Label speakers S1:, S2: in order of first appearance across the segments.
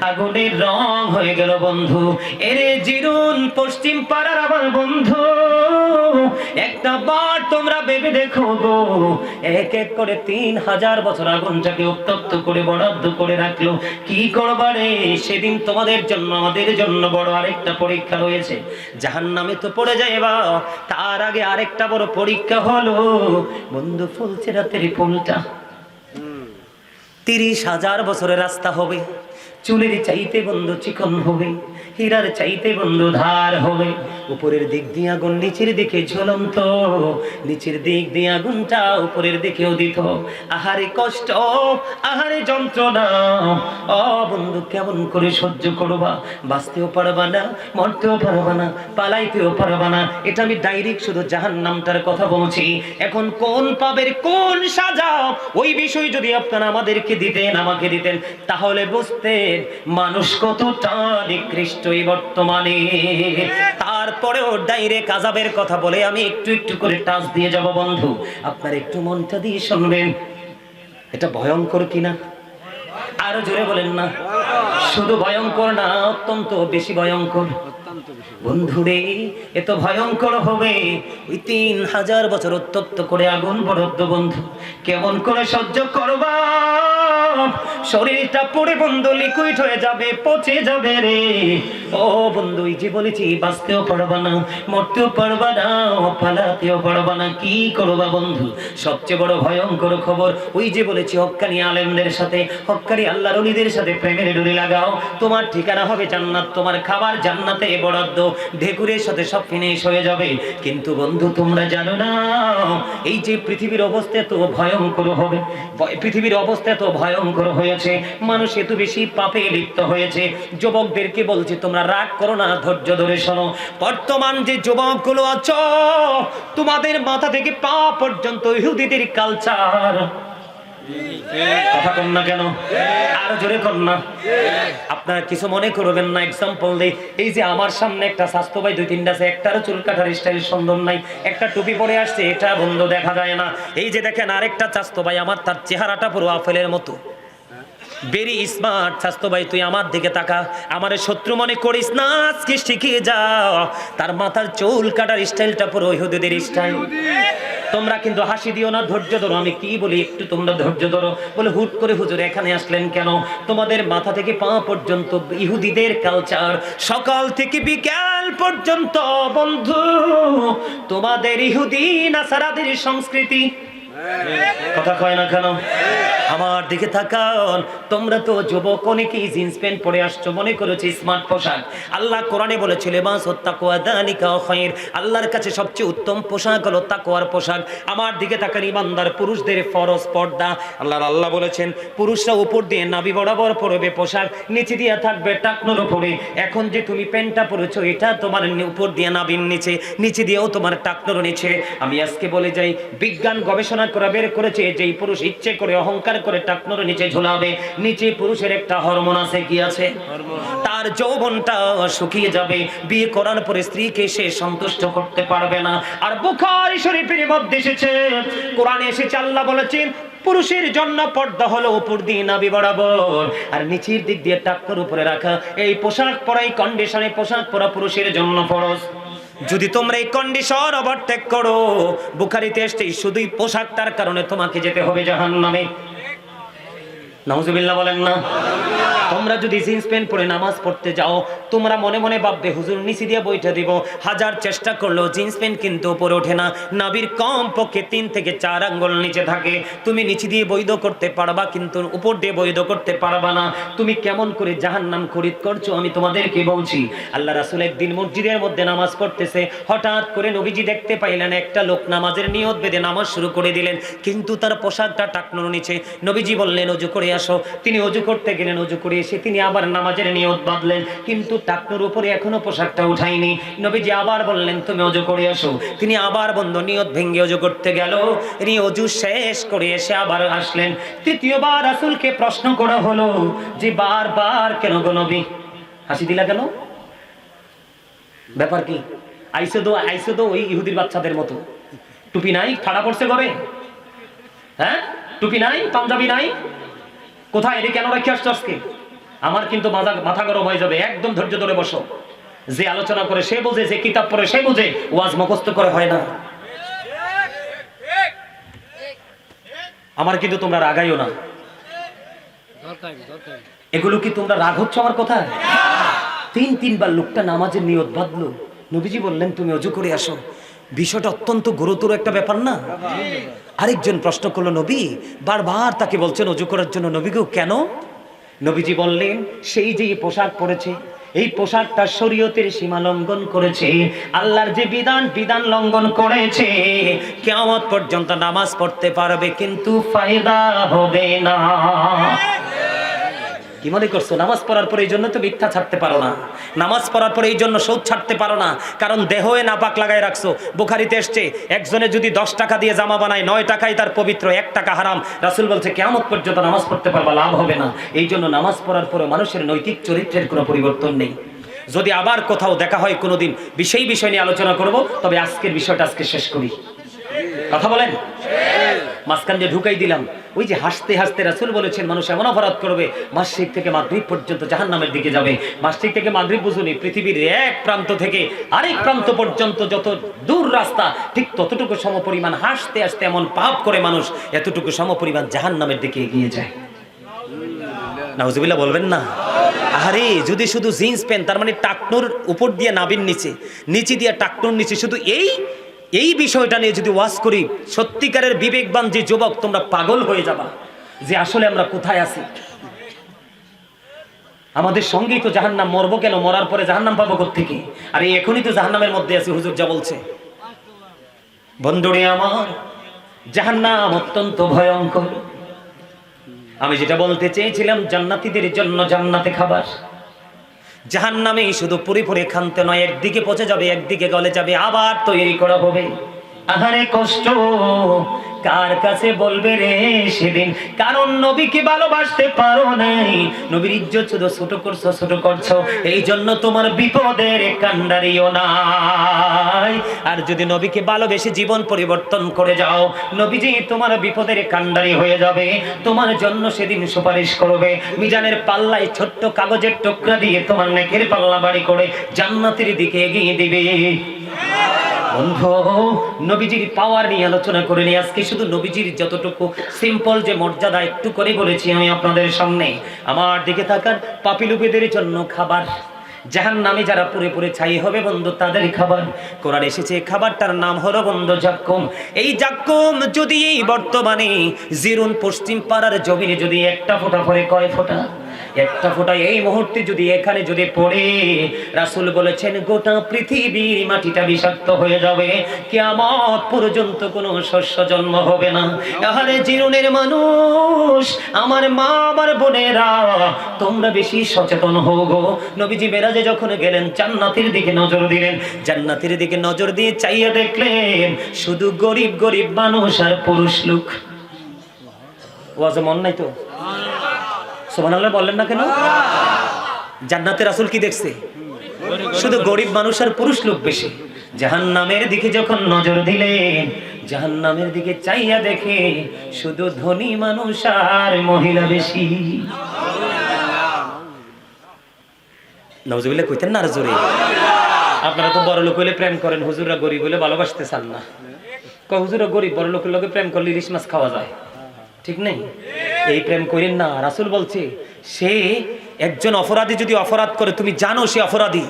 S1: আগুনের রং হয়ে গেল বন্ধু। এরে জিরুন, পশ্চিম পাড়ার আমার বন্ধু। একটা বার তোমরা ভেবে দেখো গো। এক এক করে তিন হাজার বছর আগুনটাকে উত্তপ্ত করে, বরাদ্দ করে রাখল। কি করবারে সেদিন তোমাদের জন্য, আমাদের জন্য বড় আরেকটা পরীক্ষা রয়েছে। জাহান নামে তো পড়ে যাইবা তার আগে আরেকটা বড় পরীক্ষা হলো। বন্ধু, ফুলছে রাতের ফুলটা। তিরিশ হাজার বছরের রাস্তা হবে। চুলের চাইতে বন্ধু চিকন হবে। হীরার চাইতে বন্ধু ধার হবে। উপরের দিক দিয়ে আগুন, নিচের দিকে ঝুলন্ত। নিচের দিক দিয়ে আগুনটা উপরের দিকেও দিত। আহারে কষ্ট, আহারে যন্ত্রণা। ও বন্ধু, কেমন করে সহ্য করবা? বাঁচতেও পারবা না, মরতেও পারবা না, পালাইতেও পারবা না। এটা আমি ডাইরেক্ট শুধু জাহান নামটার কথা বলছি। এখন কোন পাবের কোন সাজা? ওই বিষয় যদি আপনারা আমাদেরকে দিতেন, আমাকে দিতেন, তাহলে বুঝতেন মানুষ কতটা নিকৃষ্ট। এই বর্তমানে। তারপরেও ডাইরেক্ট আজাবের কথা বলে আমি একটু একটু করে টাচ দিয়ে যাব বন্ধু। আপনার একটু মনটা দিয়ে শুনবেন। এটা ভয়ঙ্কর কিনা? আরও জোরে বলেন না। শুধু ভয়ঙ্কর না, অত্যন্ত বেশি ভয়ঙ্কর। বন্ধুরে এত ভয়ঙ্কর হবে। ওই তিন হাজার বছর উত্তপ্ত করে আগুন বরদ্দ বন্ধু। কেমন করে সহ্য করবা? শরীরটা পুড়ে বন্ধু লিকুইড হয়ে যাবে, পচে যাবে রে। ও বন্ধু যে বলেছি, বাঁচতেও পারবা না, মরতেও পারবা না পালাতেও পারবা না, কি করবা বন্ধু? সবচেয়ে বড় ভয়ঙ্কর খবর, ওই যে বলেছি হক্কানি আলেমদের সাথে হক্কানি আল্লাহর অলিদের সাথে প্রেমের ডুরি লাগাও। তোমার ঠিকানা হবে জান্নাত, তোমার খাবার জান্নাতে বরাদ্দ, ঢেকুরের সাথে সব ফিনিশ হয়ে যাবে। কিন্তু বন্ধু, তোমরা জানো না, এই যে পৃথিবীর অবস্থা তো ভয়ঙ্কর হবে পৃথিবীর অবস্থা তো ভয়ঙ্কর হয়েছে, মানুষ এত বেশি পাপে লিপ্ত হয়েছে। যুবকদেরকে বলছি, তোমরা রাগ করো না, ধৈর্য ধরে শোনো। বর্তমান যে যুবকগুলো আছো, তোমাদের মাথা থেকে পা পর্যন্ত ইহুদিদের কালচার আমার সামনে একটা স্বাস্থ্য ভাই, দুই তিনটা চুল স্টাইল নাই, একটা টুপি পরে আসছে, এটা বন্ধ দেখা যায় না। এই যে দেখেন, আরেকটা স্বাস্থ্য ভাই, আমার তার চেহারাটা পুরো আপেলের মতো। ভেরি স্মার্ট স্বাস্থ্য ভাই, তুই আমার দিকে তাকা। আমার শত্রু মনে করিস না, আজকে শিখিয়ে যাও। তার মাথার চুল কাটার স্টাইলটা পুরো ইহুদিদের স্টাইল। তোমরা কিন্তু হাসি দিও না, ধৈর্য ধরো। আমি কি বলি, একটু তোমরা ধৈর্য ধরো। বলে হুট করে হুজুর, এখানে আসলেন কেন? তোমাদের মাথা থেকে পা পর্যন্ত ইহুদিদের কালচার সকাল থেকে বিকাল পর্যন্ত বন্ধু। তোমাদের ইহুদি নাসারাদের সংস্কৃতি কথা কয় না কেন? আমার দিকে তাকান। তোমরা তো যুবক অনেকেই জিন্স প্যান্ট পরে আসছো মনে করেছ স্মার্ট পোশাক? আল্লাহ কোরআনে বলেছিল মাস হত্যাকুয়া দালিকা খয়ের আল্লাহর কাছে সবচেয়ে উত্তম পোশাক হলো তাকওয়ার পোশাক। আমার দিকে তাকান ইমানদার পুরুষদের ফরজ পর্দা। আল্লাহর আল্লাহ বলেছেন, পুরুষরা উপর দিয়ে নাবি বরাবর পরবে পোশাক, নিচে দিয়ে থাকবে টাকনোর উপরে। এখন যে তুমি প্যান্টটা পরেছো, এটা তোমার উপর দিয়ে নাবির নিচে নিচে দিয়েও তোমার টাকনোর নিচে। আমি আজকে বলে যাই, বিজ্ঞান গবেষণা করে বের করেছে যেই পুরুষ ইচ্ছে করে অহংকার করে টাকনোর নিচে ঝুলাবে নিচে পুরুষের একটা হরমোন আছে কি আছে? তার যৌবনটা শুকিয়ে যাবে বিয়ে করার পরে স্ত্রীকে সে সন্তুষ্ট করতে পারবে না। আর বুখারী শরীফের মধ্যে এসেছে কোরআনে এসেছে আল্লাহ বলেছেন পুরুষের জন্য পর্দা হলো উপর দিয়ে নাবি বরাবর আর নিচের দিক দিয়ে টাক্কর উপরে রাখা। এই পোশাক পরাই কন্ডিশনে পোশাক পরা পুরুষের জন্য ফরজ। যদি তোমরা এই কন্ডিশন ওভারটেক করো বুখারিতে এসছে শুধুই পোশাকটার কারণে তোমাকে যেতে হবে জাহান্নামে। নাউজুবিল্লাহ বলেন না। তোমরা যদি জিন্স প্যান্ট পরে নামাজ পড়তে যাও, তোমরা মনে মনে ভাববে, হুজুর নিচে দিয়ে বইটা দিব। হাজার চেষ্টা করলেও জিন্স প্যান্ট কিন্তু উপরে ওঠে না। নাবির কম পক্ষে তিন থেকে চার আঙ্গুল নিচে থাকে। তুমি নিচে দিয়ে বৈধ করতে পারবা, কিন্তু উপর দিয়ে বৈধ করতে পারবা না। তুমি কেমন করে জাহান নাম খরিদ করছ, আমি তোমাদেরকে বলছি। আল্লাহ রাসুল একদিন মসজিদের মধ্যে নামাজ পড়তেছে। হঠাৎ করে নবীজি দেখতে পাইলেন, একটা লোক নামাজের নিয়ত বেঁধে নামাজ শুরু করে দিলেন, কিন্তু তার পোশাকটা টাকনোর নিচে। নবীজি বললেন অজু করে আসো। তিনি অজু করতে গেলেন অজু করে এসে তিনি আবার নামাজের নিয়ত বাঁধলেন। কিন্তু টাকনোর উপরে এখনও পোশাকটা উঠায়নি। নবীজি আবার বললেন, তুমি অজু করে আসো তিনি আবার বন্ধ নিয়ত ভেঙ্গে অজু করতে গেল। তিনি অজু শেষ করে এসে আবার আসলেন। তৃতীয়বার রাসূলকে প্রশ্ন করা হলো যে, বারবার কেন গো নবী? হাসি দিলা কেন? ব্যাপার কি? আইসে তো আইসে তো ওই ইহুদির বাচ্চাদের মতো। টুপি নাই? ঠাড়া পড়ছে করে হ্যাঁ? টুপি নাই? পাঞ্জাবি নাই? কোথায়? এটা কেন রেখে আসছো আজকে? আমার কিন্তু মাথা গরম হয়ে যাবে। একদম ধৈর্য ধরে বসো। যে আলোচনা করে সে বোঝে, যে কিতাব পড়ে সে বোঝে, ওয়াজ মুখস্থ করে হয় না। আমার কিন্তু তোমরা রাগাইও না। এগুলো কি তোমরা রাগ হচ্ছ আমার কথা? তিন তিনবার লোকটা নামাজের নিয়ত বাঁধলো। নবীজি বললেন, তুমি অজু করে আসো। বিষয়টা অত্যন্ত গুরুতর একটা ব্যাপার না? আরেকজন প্রশ্ন করল, নবী, বারবার তাকে বলছেন অজু করার জন্য। নবীকেও কেন? নবীজি বললেন, সেই যে পোশাক পরেছে, এই পোশাকটা শরীয়তের সীমা লঙ্ঘন করেছে, আল্লাহর যে বিধান বিধান লঙ্ঘন করেছে। কেমন পর্যন্ত নামাজ পড়তে পারবে, কিন্তু ফায়দা হবে না। কি মনে করছ? নামাজ পড়ার পরে এই জন্য তো মিথ্যা ছাড়তে পারো না। নামাজ পড়ার পরে এই জন্য সৌদ ছাড়তে পারো না। কারণ দেহে নাপাক লাগাই রাখছো। বুখারিতে এসছে, একজনে যদি দশ টাকা দিয়ে জামা বানায়, নয় টাকাই তার পবিত্র এক টাকা হারাম। রাসুল বলছে কেমন পর্যন্ত নামাজ পড়তে পারবা, লাভ হবে না। এই জন্য নামাজ পড়ার পরে মানুষের নৈতিক চরিত্রের কোনো পরিবর্তন নেই। যদি আবার কোথাও দেখা হয় কোনোদিন সেই বিষয় নিয়ে আলোচনা করব। তবে আজকের বিষয়টা আজকে শেষ করি। কথা বলেন? মাঝখান দিয়ে ঢুকাই দিলাম। ওই যে হাসতে হাসতে রাসুল বলেছেন, মানুষ এমন অপরাধ করবে মাসিক থেকে মাদ্রিব পর্যন্ত জাহান নামের দিকে যাবে। মাসিক থেকে মাদ্রিব বুঝুনি পৃথিবীর এক প্রান্ত থেকে আরেক প্রান্ত পর্যন্ত যত দূর রাস্তা, ঠিক ততটুকু সমপরিমাণ হাসতে হাসতে এমন পাপ করে মানুষ, এতটুকু সমপরিমাণ জাহান নামের দিকে এগিয়ে যায়। নাউজুবিল্লাহ, বলবেন না? আরে যদি শুধু জিন্স প্যান্ট, তার মানে টাকনুর উপর দিয়ে নাবিন নিচে নিচে দিয়ে টাকনুর নিচে, শুধু এই এই বিষয়টা নিয়ে যদি ওয়াজ করি, সত্যিকারের বিবেকবান যে যুবক, তোমরা পাগল হয়ে যাবা যে আসলে আমরা কোথায় আছি। আমাদের সঙ্গেই তো জাহান্নাম মরবো কেন? মরার পরে জাহান্নাম পাবো থেকে আর এখনই তো জাহান্নামের মধ্যে আছি, হুজুর যা বলছে। বন্ধুরে আমার, জাহান্নাম অত্যন্ত ভয়ঙ্কর। আমি যেটা বলতে চেয়েছিলাম, জান্নাতীদের জন্য জান্নাতে খাবার। জাহান নামে শুধু পরিপরে খানতে নয়, একদিকে পচে যাবে, একদিকে গলে যাবে, আবার তৈরি করা হবে। আহারে কষ্ট কার কাছে বলবে রে সেদিন? কারণ নবীকে ভালোবাসতে পারো নাই। নবীর ইজ্জত শুধু ছোট করছ ছোট করছ। এই জন্য তোমার বিপদের কান্ডারিও নাই। আর যদি নবীকে ভালোবেসে জীবন পরিবর্তন করে যাও নবীজি তোমার বিপদের কান্ডারি হয়ে যাবে, তোমার জন্য সেদিন সুপারিশ করবে। মিজানের পাল্লায় ছোট্ট কাগজের টুকরা দিয়ে তোমার নেকের পাল্লা বাড়ি করে জান্নাতের দিকে এগিয়ে দিবে। নবীজির পাওয়ার নিয়ে আলোচনা করে নিয়ে আজকে শুধু নবীজির যতটুকু সিম্পল যে মর্যাদা একটু করে বলেছি আমি আপনাদের সামনে। আমার দিকে থাকার পাপিলুপেদের জন্য খাবার। জাহান নামে যারা পুরে পুরে ছাই হবে বন্ধু, তাদের খাবার। কোরআন এসেছে, খাবারটার নাম হলো বন্ধু জাক্কুম। এই জাক্কুম যদি এই বর্তমানে জিরুন পশ্চিম পাড়ার জমিনে যদি একটা ফোঁটা পরে কয় ফোঁটা? একটা ফোঁটা এই মুহূর্তে যদি এখানে যদি পড়ে, রাসুল বলেছেন, গোটা পৃথিবীর মাটিটা বিষাক্ত হয়ে যাবে। কেমত পর্যন্ত কোনো শস্য জন্ম হবে না। আহারে জীবনের মানুষ, আমার মা, আমার বোনেরা, তোমরা বেশি সচেতন হও গো। নবীজি মেরাজে যখন গেলেন, জান্নাতের দিকে নজর দিলেন। জান্নাতের দিকে নজর দিয়ে চাইয়া দেখলেন, শুধু গরিব গরিব মানুষ আর পুরুষ লোক। ওয়াজ মন নাই তো? সোমানাল্লাহ বললেন না কেন? জান্নাতে রাসুল কি দেখছে? শুধু গরিব মানুষ আর পুরুষ লোক বেশি। জাহান নামের দিকে যখন নজর দিলেন জাহান নামের দিকে চাইয়া দেখে শুধু ধনী মানুষ আর মহিলা বেশি। নজরুল্লাহ কইতেন না জোরে। আপনারা তো বড় লোক হইলে প্রেম করেন, হুজুররা গরিব হইলে ভালোবাসতে চান না। কয়, হুজুররা গরিব, বড় লোকের লোকে প্রেম করলে ইলিশ মাছ খাওয়া যায়। ঠিক নেই? এই প্রেম করেন না, রাসুল বলছে, সে একজন অপরাধী যদি অপরাধ করে, তুমি জানো সে অপরাধী।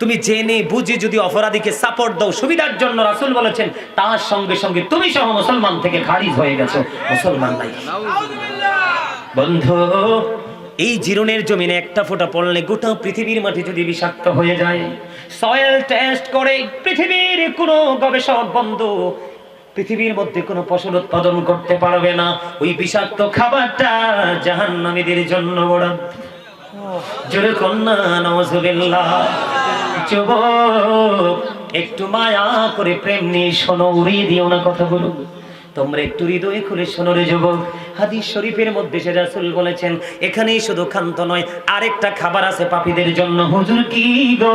S1: তুমি জেনে বুঝে যদি অপরাধীকে সাপোর্ট দাও, সুবিধার জন্য রাসুল বলেছেন, তার সঙ্গে সঙ্গে তুমি সহ মুসলমান থেকে খারিজ হয়ে গেছো, মুসলমান নাই। বন্ধু, এই জীরণের জমিনে একটা ফোঁটা পড়লে গোটা পৃথিবীর মাটি যদি বিষাক্ত হয়ে যায় সয়েল টেস্ট করে পৃথিবীর কোনো গবেষক বন্ধু পৃথিবীর মধ্যে কোনো ফসল উৎপাদন করতে পারবে না। ওই বিষাক্ত খাবারটা জাহান্নামীদের জন্য বড়। জোরে কন্যা যুবক, একটু মায়া করে প্রেম নিয়ে শোনো, উড়িয়ে দিও না কথাগুলো। তোমরা একটু হৃদয় খুলে শোনো রে যুবক। হাদিস শরীফের মধ্যে সে রাসূল বলেছেন, এখানেই শুধু খান্ত নয়, আরেকটা খাবার আছে পাপীদের জন্য। হুজুর, কি গো?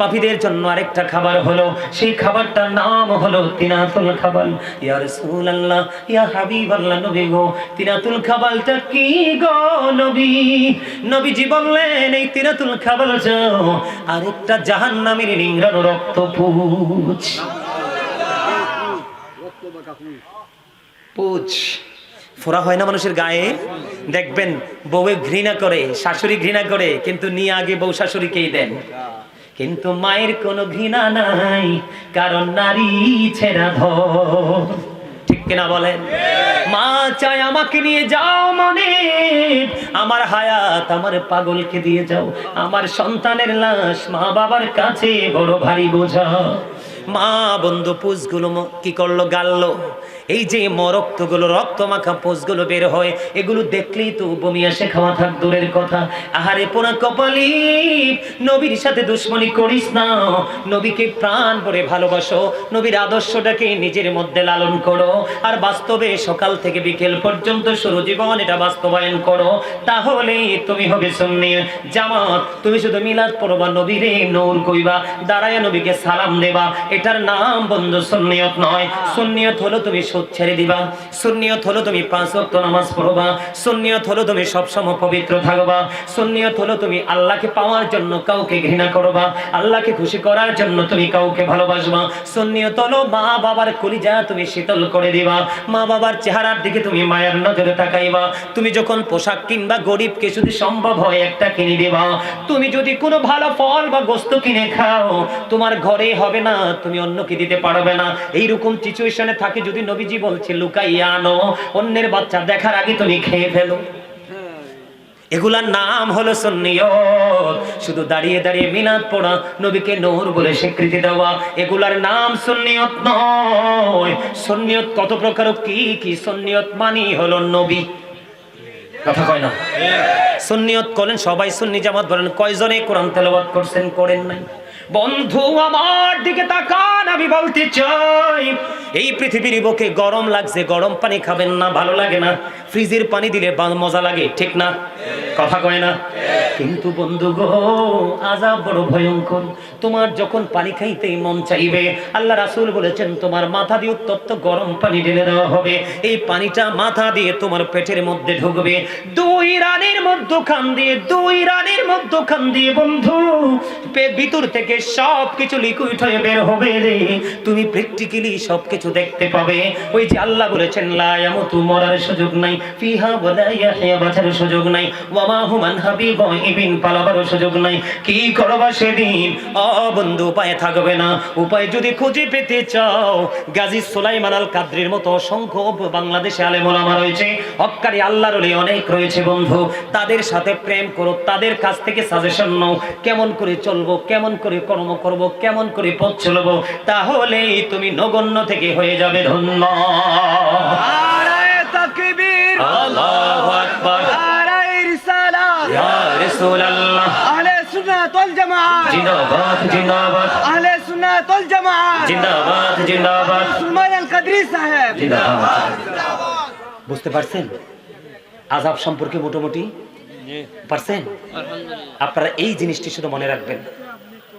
S1: পাপীদের জন্য আরেকটা খাবার হলো, সেই খাবারটার নাম হলো তিনাতুল খাবাল। ইয়া রাসূলুল্লাহ, ইয়া হাবিবাল্লাহ, নবী গো, তিনাতুল খাবালটা কি গো নবী? নবীজি বললেন, এই তিনাতুল খাবাল যাও আরেকটা জাহান্নামের নিংড়ানো রক্ত পুছ পুছ ফোড়া হয় না মানুষের গায়ে? দেখবেন, বউয়ে ঘৃণা করে, শাশুড়ি ঘৃণা করে, কিন্তু নিয়ে আগে বউ শাশুড়িকেই দেন। কিন্তু মায়ের কোনো ঘৃণা নাই, কারণ নারী ছেড়া ধর ঠিক কিনা বলেন? মা চায় আমাকে নিয়ে যাও মনে, আমার হায়াত, আমার পাগলকে দিয়ে যাও, আমার সন্তানের লাশ, মা বাবার কাছে বড় ভারী বোঝা। মা বন্ধু পুষগুলো কি করল, গাললো? এই যে মরক্তগুলো রক্ত মাখা পোষগুলো বের হয়, এগুলো দেখলেই তো বমি আসে, খাওয়া থাক, দূরের কথা। আহারে পোনা কপালি, নবীর সাথে দুশ্মনী করিস না। নবীকে প্রাণ ভরে ভালোবাসো, নবীর আদর্শটাকে নিজের মধ্যে লালন করো। আর বাস্তবে সকাল থেকে বিকেল পর্যন্ত শুরু জীবন এটা বাস্তবায়ন করো। তাহলে তুমি হবে সুন্নি জামাত। তুমি শুধু মিলাদ পড়বা, নবীরে নূর কইবা, দাঁড়ায় নবীকে সালাম দেবা। এটার নাম বন্ধু, সুন্নিয়ত নয়। সুন্নিয়ত হলো তুমি সুদ ছেড়ে দিবা। সুন্নিয়ত হলো তুমি পাঁচ ওয়াক্ত নামাজ পড়বা। সুন্নিয়ত হলো তুমি সবসময় পবিত্র থাকবা। সুন্নিয়ত হলো তুমি আল্লাহকে পাওয়ার জন্য কাউকে ঘৃণা করবা। আল্লাহকে খুশি করার জন্য তুমি কাউকে ভালোবাসবা। সুন্নিয়ত হলো মা বাবার কলিজা তুমি শীতল করে দিবা। মা বাবার চেহারার দিকে তুমি মায়ের নজরে তাকাইবা। তুমি যখন পোশাক কিনবা, গরিবকে যদি সম্ভব হয় একটা কিনে দিবা। তুমি যদি কোনো ভালো ফল বা গোস্ত কিনে খাও, তোমার ঘরে হবে না। তুমি অন্যকে দিতে পারবে না। এইরকম সিচুয়েশনে থাকে যদি নবীজি বলছে, লুকাইয়া আনো, অন্যের বাচ্চা দেখার আগে তুমি খেয়ে ফেলো। এগুলার নাম হলো সুন্নিয়ত। শুধু দাঁড়িয়ে দাঁড়িয়ে মিলাদ পড়া, নবীকে নূর বলে স্বীকৃতি দেওয়া, এগুলার নাম সুন্নিয়ত নয়। সুন্নিয়ত কত প্রকার কি কি? সুন্নিয়ত মানি হলো নবী। কথা কয় না? সুন্নিয়ত করেন, সবাই সুন্নি জামাত বলেন। কয়জনে কোরআন তেলাওয়াত করছেন, করেন নাই? বন্ধু, আমার দিকে তাকান, আমি বলতে চাই, এই পৃথিবীর বুকে গরম লাগছে, গরম পানি খাবেন না, ভালো লাগে না। ফ্রিজের পানি দিলে মজা লাগে, ঠিক না? কথা কয় না? কিন্তু বন্ধু গো, আজাব বড় ভয়ঙ্কর। তোমার যখন পানি খাইতেই মন চাইবে, আল্লাহ রাসূল বলেছেন, তোমার মাথা দিয়ে উত্তপ্ত গরম পানি ঢেলে দেওয়া হবে। এই পানিটা মাথা দিয়ে তোমার পেটের মধ্যে ঢুকবে। দুই রানের মধ্যখান দিয়ে, দুই রানের মধ্যখান দিয়ে, বন্ধু ভিতর থেকে সব কিছু লিকুইড হয়ে বের হবে রে। তুমি প্র্যাকটিক্যালি সব কিছু দেখতে পাবে। ওই যে আল্লাহ বলেছেন, লা ইয়ামুতু মরার সুযোগ নাই, ফিহা ওয়ালা ইয়াহইয়া বাঁচার সুযোগ নাই। ওয়ামা সুযোগ নাই। কি সেদিন? বন্ধু থাকবে না। উপায় যদি খুঁজে পেতে চাও, গাজী সুলাইমান আল মতো অসংখ্য বাংলাদেশে রয়েছে। আল্লাহর অনেক রয়েছে, বন্ধু। তাদের সাথে প্রেম করো, তাদের কাছ থেকে সাজেশন নাও। কেমন করে চলবো, কেমন করে কর্ম করব, কেমন করে পথ চলবো, তাহলেই তুমি নগণ্য থেকে হয়ে যাবে ধন্য।
S2: সুন্নাত জামাত।
S1: জিন্দাবাদ জিন্দাবাদ।
S2: আহলে সুন্নাত জামাত।
S1: জিন্দাবাদ জিন্দাবাদ।
S2: সুলমান আল কাদরি সাহেব।
S1: জিন্দাবাদ। বুঝতে পারছেন? আজাব সম্পর্কে মোটামুটি? পারছেন? আপনারা এই জিনিসটি শুধু মনে রাখবেন।